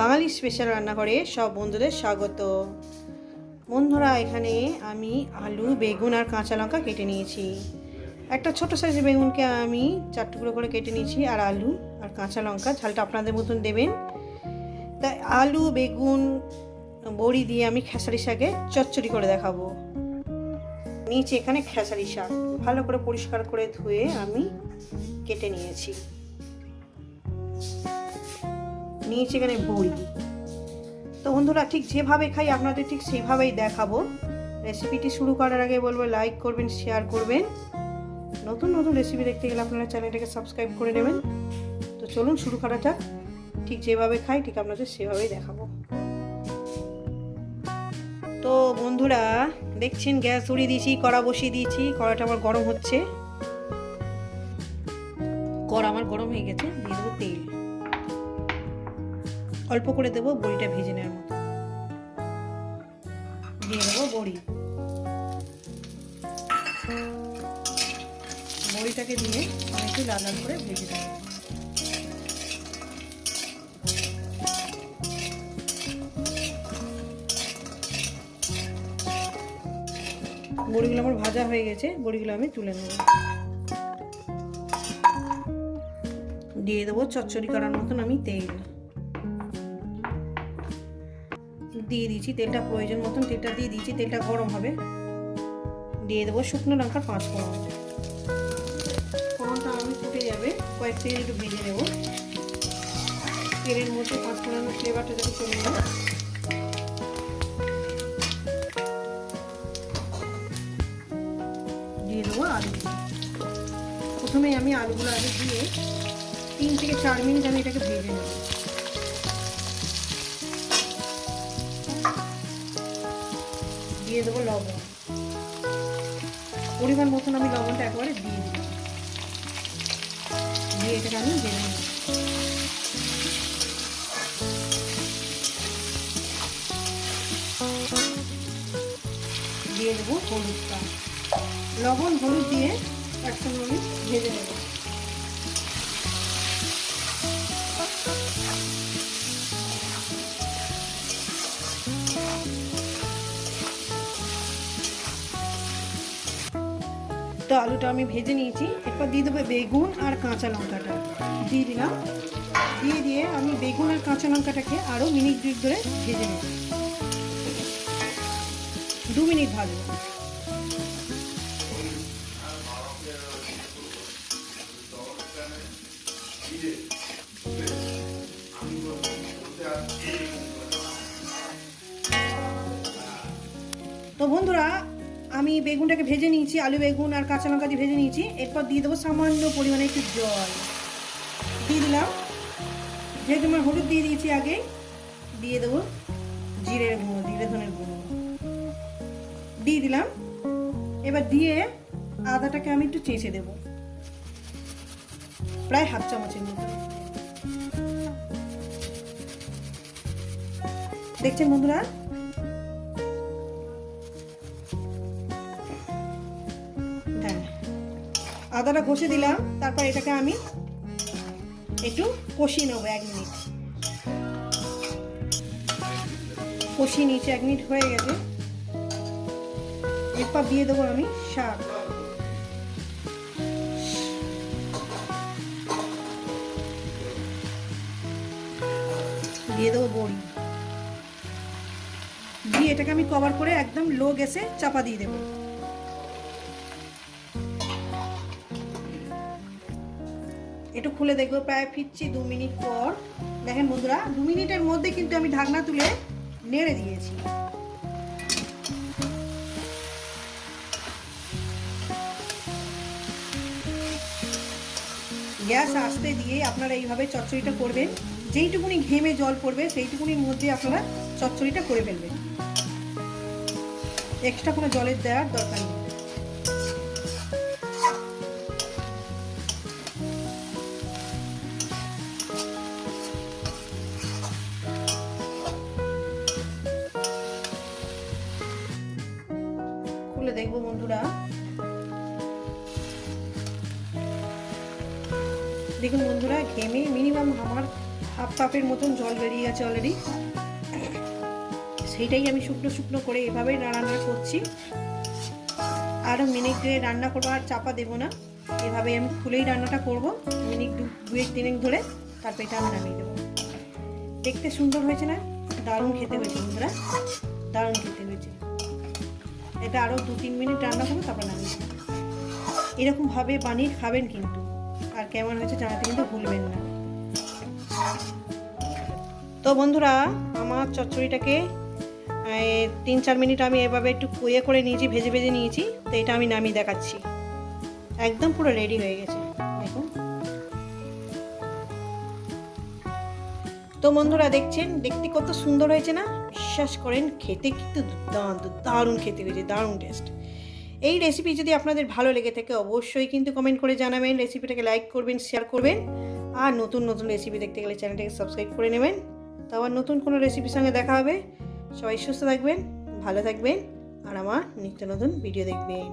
বাঙালি special রান্নাঘরে সব বন্ধুদের স্বাগত। বন্ধুরা, এখানে আমি আলু, বেগুন আর কাঁচা লঙ্কা কেটে নিয়েছি। একটা ছোট সাইজের বেগুনকে আমি চার টুকরো করে কেটে নিয়েছি আর আলু আর কাঁচা লঙ্কা। ঝালটা আপনাদের মতন দেবেন। তাই আলু, বেগুন, বড়ি দিয়ে আমি খেসারি শাকে চচ্চড়ি করে দেখাবো। নিয়েছি এখানে খেসারি শাক। ভালো করে পরিষ্কার করে ধুয়ে আমি কেটে নিয়েছি। নিয়েছি এখানে বড়ি তো বন্ধুরা, ঠিক যেভাবে খাই, আপনাদের ঠিক সেভাবেই দেখাবো। রেসিপিটি শুরু করার আগে বলব লাইক করবেন শেয়ার করবেন। নতুন নতুন রেসিপি দেখতে গেলে আপনারা চ্যানেলটাকে সাবস্ক্রাইব করে নেবেন। তো চলুন, শুরু করা যাক ঠিক যেভাবে খাই, ঠিক আপনাদের সেভাবেই দেখাবো। তো বন্ধুরা, দেখছেন, গ্যাস উড়িয়ে দিয়েছি, কড়া বসিয়ে দিয়েছি, কড়াটা আমার গরম হচ্ছে। কড়া আমার গরম হয়ে গেছে, দিয়ে দেবো তেল। অল্প করে দেবো বড়িটা ভেজে নেওয়ার মতো। দিয়ে দেবো বড়ি। বড়িটাকে দিয়ে একটু লাল লাল করে ভেজে দেবো বড়িগুলো আমার ভাজা হয়ে গেছে, বড়িগুলো আমি তুলে নেব। দিয়ে দেবো চচ্চড়ি করার মতন আমি তেল। দিয়ে দিয়েছি, তেলটা প্রয়োজন মতন তেলটা দিয়ে দিয়েছি, তেলটা গরম হবে। দিয়ে দেবো শুকনো লঙ্কার পাঁচ ফোড়ন। ফোড়নটা আমি ফুটে যাবে, কয়েক সেকেন্ড একটু ভেজে নেব। তেলের মধ্যে পাঁচ ফোড়নের ফ্লেভারটা যাতে চলে যায়। দিয়ে দেবো প্রথমে আমি আলুগুলো আগে দিয়ে তিন থেকে চার মিনিট আমি এটাকে ভেজে নেব। দিয়ে দেবো লবণ। পরিমাণ মতন আমি লবণটা একবারে দিয়ে দিলাম। দিয়ে এটাকে আমি ভেজে নেব। দিয়ে দেবো হলুদটা। লবণ হলুদ দিয়ে একসঙ্গে আমি ভেজে নেব। তো আলুটা আমি ভেজে নিয়েছি। এরপর দিয়ে দেবো বেগুন আর কাঁচা লঙ্কাটা। দিয়ে দিলাম। দিয়ে দিয়ে আমি বেগুন আর কাঁচা লঙ্কাটাকে আরও মিনিট দুই ধরে ভেজে নেব। দু মিনিট ভাজবো। তো বন্ধুরা আমি বেগুনটাকে ভেজে নিয়েছি, আলু বেগুন আর কাঁচা লঙ্কা দিয়ে ভেজে নিয়েছি। এরপর দিয়ে দেবো সামান্য পরিমাণে একটু জল। দিয়ে দিলাম। যেহেতু আমার হলুদ দিয়ে দিয়েছি আগে, দিয়ে দেবো জিরের গুঁড়ো, জিরে ধনের গুঁড়ো। দিয়ে দিলাম। এবার দিয়ে আদাটাকে আমি একটু চেঁচে দেব। প্রায় হাফ চামচের মতো। দেখছেন বন্ধুরা? আদাটা ঘষে দিলাম, তারপর এটাকে আমি একটু কষিয়ে নেব এক মিনিট। কষিয়ে নিয়েছি, এক মিনিট হয়ে গেছে। এরপর দিয়ে দেবো আমি শাক। দিয়ে দেবো বড়ি। দিয়ে এটাকে আমি কভার করে একদম লো গ্যাসে চাপা দিয়ে দেবো। একটু খুলে দেখব, প্রায় ফিরছি দু মিনিট পর। দেখেন বন্ধুরা, দু মিনিটের মধ্যে কিন্তু আমি ঢাকনা তুলে নেড়ে দিয়েছি। গ্যাস আসতে দিয়ে আপনারা এইভাবে চচ্চড়িটা করবেন। যেইটুকুনি ঘেমে জল পড়বে, সেইটুকুনির মধ্যে আপনারা চচ্চড়িটা করে ফেলবেন। এক্সট্রা কোনো জলের দেওয়ার দরকার নেই। খুলে দেখব বন্ধুরা। দেখুন বন্ধুরা, ঘেমে মিনিমাম আমার হাফ কাপের মতন জল বেরিয়ে গেছে অলরেডি সেইটাই আমি শুকনো শুকনো করে এভাবেই রান্না করছি। আরও মিনিট রান্না করব, আর চাপা দেবো না। এভাবে আমি খুলেই রান্নাটা করব। মিনিট দুয়েক তিনেক ধরে তারপর এটা আমি নামিয়ে দেবো। দেখতে সুন্দর হয়েছে না? দারুণ খেতে হয়েছে বন্ধুরা। দারুণ খেতে হয়েছে। এটা আরও দু, তিন মিনিট রান্না করব তারপর নামিয়ে এরকমভাবে বানিয়ে খাবেন কিন্তু। আর কেমন হয়েছে জানাতে কিন্তু ভুলবেন না। তো বন্ধুরা, আমার চচ্চড়িটাকে তিন, চার মিনিট আমি এভাবে একটু কুয়ে করে নিয়েছি, ভেজে ভেজে নিয়েছি, তো এটা আমি নামিয়ে দেখাচ্ছি। একদম পুরো রেডি হয়ে গেছে। দেখুন। তো বন্ধুরা, দেখছেন? দেখতে কত সুন্দর হয়েছে না? বিশ্বাস করেন, খেতে কিন্তু দুর্দান্ত, দারুণ খেতে হয়েছে, দারুণ টেস্ট এই রেসিপি যদি আপনাদের ভালো লেগে থাকে, অবশ্যই কিন্তু কমেন্ট করে জানাবেন রেসিপিটাকে লাইক করবেন শেয়ার করবেন, আর নতুন নতুন রেসিপি দেখতে গেলে চ্যানেলটাকে সাবস্ক্রাইব করে নেবেন। তো আবার নতুন কোনো রেসিপির সঙ্গে দেখা হবে। সবাই সুস্থ থাকবেন, ভালো থাকবেন, আর আমার নিত্য নতুন ভিডিও দেখবেন।